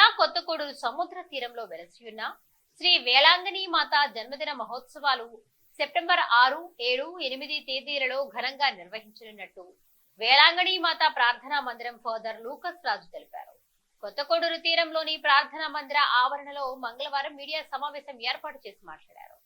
జిల్లా కొత్తగూడూరు సముద్ర తీరంలో వెలసి ఉన్న శ్రీ వేళాంగణి మాత జన్మదిన మహోత్సవాలు సెప్టెంబర్ ఆరు ఏడు ఎనిమిది తేదీలలో ఘనంగా నిర్వహించనున్నట్టు వేళాంగణి మాత ప్రార్థనా మందిరం ఫాదర్ లూకస్ రాజు తెలిపారు. కొత్తగూడూరు తీరంలోని ప్రార్థనా మందిర ఆవరణలో మంగళవారం మీడియా సమావేశం ఏర్పాటు చేసి మాట్లాడారు.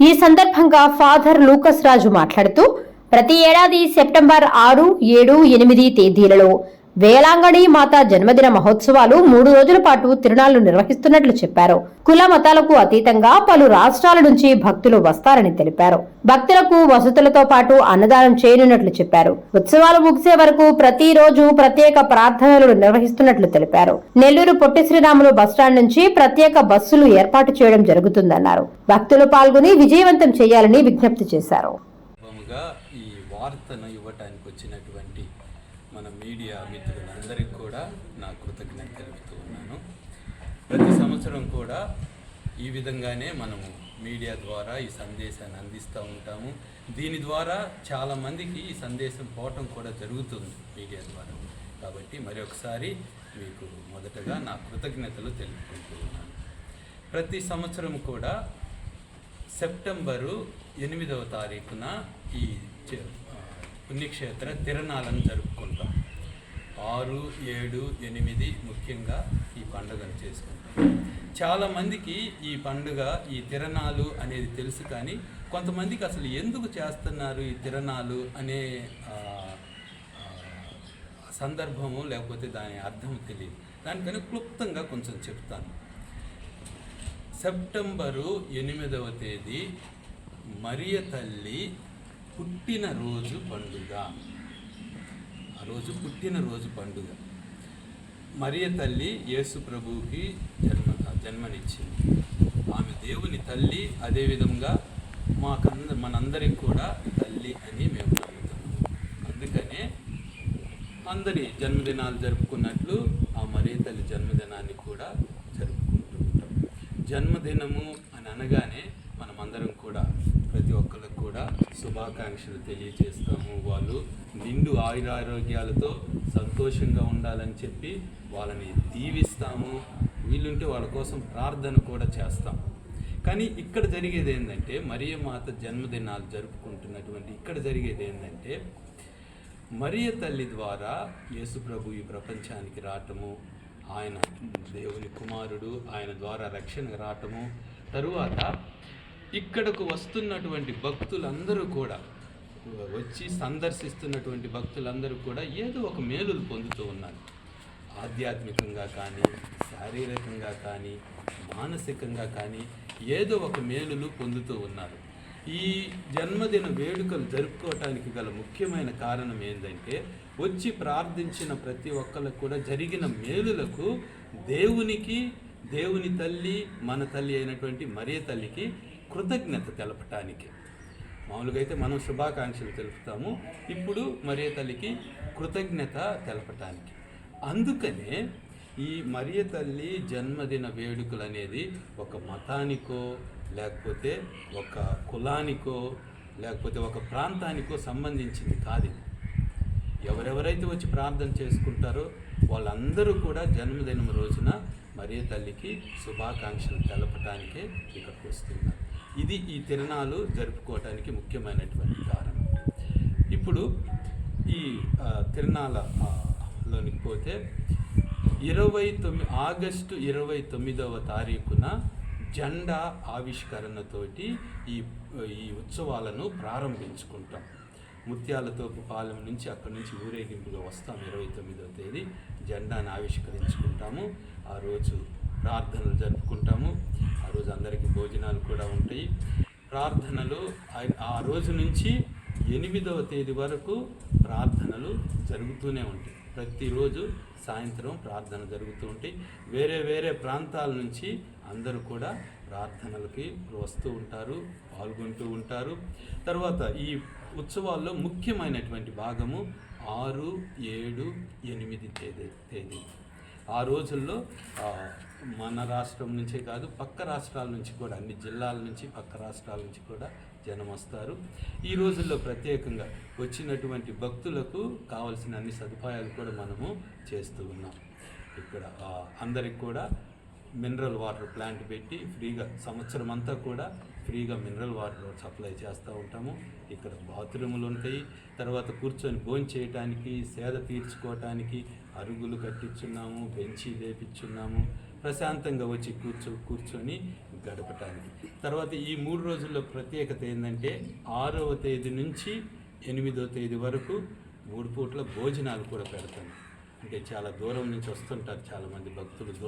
ఈ సందర్భంగా ఫాదర్ లూకస్ రాజు మాట్లాడుతూ ప్రతి ఏడాది సెప్టెంబర్ ఆరు ఏడు ఎనిమిది తేదీలలో వేలాంగణి మాత జన్మదిన మహోత్సవాలు మూడు రోజుల పాటు తిరునాళ్ళు నిర్వహిస్తున్నట్లు చెప్పారు. కుల మతాలకు అతీతంగా పలు రాష్ట్రాల నుంచి భక్తులు వస్తారని తెలిపారు. భక్తులకు వసతులతో పాటు అన్నదానం చేయనున్నట్లు చెప్పారు. ఉత్సవాలు ముగిసే వరకు ప్రతిరోజు ప్రత్యేక ప్రార్థనలు నిర్వహిస్తున్నట్లు తెలిపారు. నెల్లూరు పొట్టి శ్రీరాములు బస్టాండ్ నుంచి ప్రత్యేక బస్సులు ఏర్పాటు చేయడం జరుగుతుందన్నారు. భక్తులు పాల్గొని విజయవంతం చేయాలని విజ్ఞప్తి చేశారు సందర్భముగా ఈ వార్తను ఇవ్వటానికి వచ్చినటువంటి మన మీడియా మిత్రులందరికీ కూడా నా కృతజ్ఞత తెలుపుతూ ఉన్నాను. ప్రతి సంవత్సరం కూడా ఈ విధంగానే మనము మీడియా ద్వారా ఈ సందేశాన్ని అందిస్తూ ఉంటాము. దీని ద్వారా చాలామందికి ఈ సందేశం పోవటం కూడా జరుగుతుంది మీడియా ద్వారా. కాబట్టి మరొకసారి మీకు మొదటగా నా కృతజ్ఞతలు తెలుపుకుంటూ ఉన్నాను. ప్రతి సంవత్సరం కూడా సెప్టెంబరు ఎనిమిదవ తారీఖున ఈ పుణ్యక్షేత్ర తిరణాలను జరుపుకుంటాం. ఆరు ఏడు ఎనిమిది ముఖ్యంగా ఈ పండుగను చేసుకుంటాం. చాలామందికి ఈ పండుగ ఈ తిరణాలు అనేది తెలుసు కానీ కొంతమందికి అసలు ఎందుకు చేస్తున్నారు ఈ తిరణాలు అనే సందర్భము లేకపోతే దాని అర్థం తెలియదు. దానికని క్లుప్తంగా కొంచెం చెప్తాను. సెప్టెంబరు ఎనిమిదవ తేదీ మరియ తల్లి పుట్టినరోజు పండుగ. ఆ రోజు పుట్టినరోజు పండుగ. మరియ తల్లి యేసు ప్రభువుకి జన్మ జన్మనిచ్చింది. ఆమె దేవుని తల్లి అదేవిధంగా మాకంద మనందరికి కూడా తల్లి అని మేము నమ్ముతాం అందుకనే అందరి జన్మదినాలు జరుపుకున్నట్లు ఆ మరియ తల్లి జన్మదినాన్ని కూడా జరుపుకుంటూ ఉంటాం. జన్మదినము అని అనగానే మనమందరం కూడా ప్రతి ఒక్కరికి కూడా శుభాకాంక్షలు తెలియజేస్తాము. వాళ్ళు నిండు ఆయురారోగ్యాలతో సంతోషంగా ఉండాలని చెప్పి వాళ్ళని దీవిస్తాము. వీలుంటే వాళ్ళ కోసం ప్రార్థన కూడా చేస్తాం. కానీ ఇక్కడ జరిగేది ఏంటంటే మరియ మాత జన్మదినాలు జరుపుకుంటున్నటువంటి ఇక్కడ జరిగేది ఏంటంటే మరియ తల్లి ద్వారా యేసుప్రభు ఈ ప్రపంచానికి రావటము ఆయన దేవుని కుమారుడు ఆయన ద్వారా రక్షణకు రావటము తరువాత ఇక్కడకు వస్తున్నటువంటి భక్తులందరూ కూడా వచ్చి సందర్శిస్తున్నటువంటి భక్తులందరూ కూడా ఏదో ఒక మేలులు పొందుతూ ఉన్నారు. ఆధ్యాత్మికంగా కానీ శారీరకంగా కానీ మానసికంగా కానీ ఏదో ఒక మేలులు పొందుతూ ఉన్నారు. ఈ జన్మదిన వేడుకలు జరుపుకోవటానికి గల ముఖ్యమైన కారణం ఏంటంటే వచ్చి ప్రార్థించిన ప్రతి ఒక్కరికి కూడా జరిగిన మేలులకు దేవునికి దేవుని తల్లి మన తల్లి అయినటువంటి మరే తల్లికి కృతజ్ఞత తెలపటానికి. మామూలుగా అయితే మనం శుభాకాంక్షలు తెలుపుతాము. ఇప్పుడు మరియ తల్లికి కృతజ్ఞత తెలపటానికి. అందుకనే ఈ మరియ తల్లి జన్మదిన వేడుకలు అనేది ఒక మతానికో లేకపోతే ఒక కులానికో లేకపోతే ఒక ప్రాంతానికో సంబంధించింది కాదు ఎవరెవరైతే వచ్చి ప్రార్థన చేసుకుంటారో వాళ్ళందరూ కూడా జన్మదినం రోజున మరియ తల్లికి శుభాకాంక్షలు తెలపటానికే ఇక్కడికి వస్తున్నారు. ఇది ఈ తిరణాలు జరుపుకోవటానికి ముఖ్యమైనటువంటి కారణం. ఇప్పుడు ఈ తిరణాలలోనికి తిరణాల పోతే ఇరవై తొమ్మిది ఆగస్టు ఇరవై తొమ్మిదవ తారీఖున జెండా ఆవిష్కరణతోటి ఈ ఈ ఉత్సవాలను ప్రారంభించుకుంటాం. ముత్యాలతోపు పాలెం నుంచి అక్కడి నుంచి ఊరేగింపుగా వస్తాం ఇరవై తొమ్మిదవ తేదీ. జెండాను ఆవిష్కరించుకుంటాము. ఆ రోజు ప్రార్థనలు జరుపుకుంటాము. ఆ రోజు అందరికీ భోజనాలు కూడా ఉంటాయి. ప్రార్థనలు ఆ- రోజు నుంచి ఎనిమిదవ తేదీ వరకు ప్రార్థనలు జరుగుతూనే ఉంటాయి. ప్రతిరోజు సాయంత్రం ప్రార్థన జరుగుతూ ఉంటాయి. వేరే వేరే ప్రాంతాల నుంచి అందరూ కూడా ప్రార్థనలకి వస్తూ ఉంటారు పాల్గొంటూ ఉంటారు. తర్వాత ఈ ఉత్సవాల్లో ముఖ్యమైనటువంటి భాగము ఆరు ఏడు ఎనిమిది తేదీ తేదీ. ఆ రోజుల్లో మన రాష్ట్రం నుంచే కాదు పక్క రాష్ట్రాల నుంచి కూడా అన్ని జిల్లాల నుంచి పక్క రాష్ట్రాల నుంచి కూడా జనం వస్తారు. ఈ రోజుల్లో ప్రత్యేకంగా వచ్చినటువంటి భక్తులకు కావలసిన అన్ని సదుపాయాలు కూడా మనము చేస్తూ ఉన్నాం. ఇక్కడ అందరికి కూడా మినరల్ వాటర్ ప్లాంట్ పెట్టి ఫ్రీగా సంవత్సరం అంతా కూడా ఫ్రీగా మినరల్ వాటర్ సప్లై చేస్తూ ఉంటాము. ఇక్కడ బాత్రూములు ఉంటాయి. తర్వాత కూర్చొని భోజనం చేయటానికి సేద తీర్చుకోవటానికి అరుగులు కట్టించున్నాము బెంచి లేపించున్నాము ప్రశాంతంగా వచ్చి కూర్చో కూర్చొని గడపటానికి. తర్వాత ఈ మూడు రోజుల్లో ప్రత్యేకత ఏంటంటే ఆరవ తేదీ నుంచి ఎనిమిదో తేదీ వరకు మూడు పూట్ల భోజనాలు కూడా పెడతాను. అంటే చాలా దూరం నుంచి వస్తుంటారు చాలామంది భక్తులు దూరం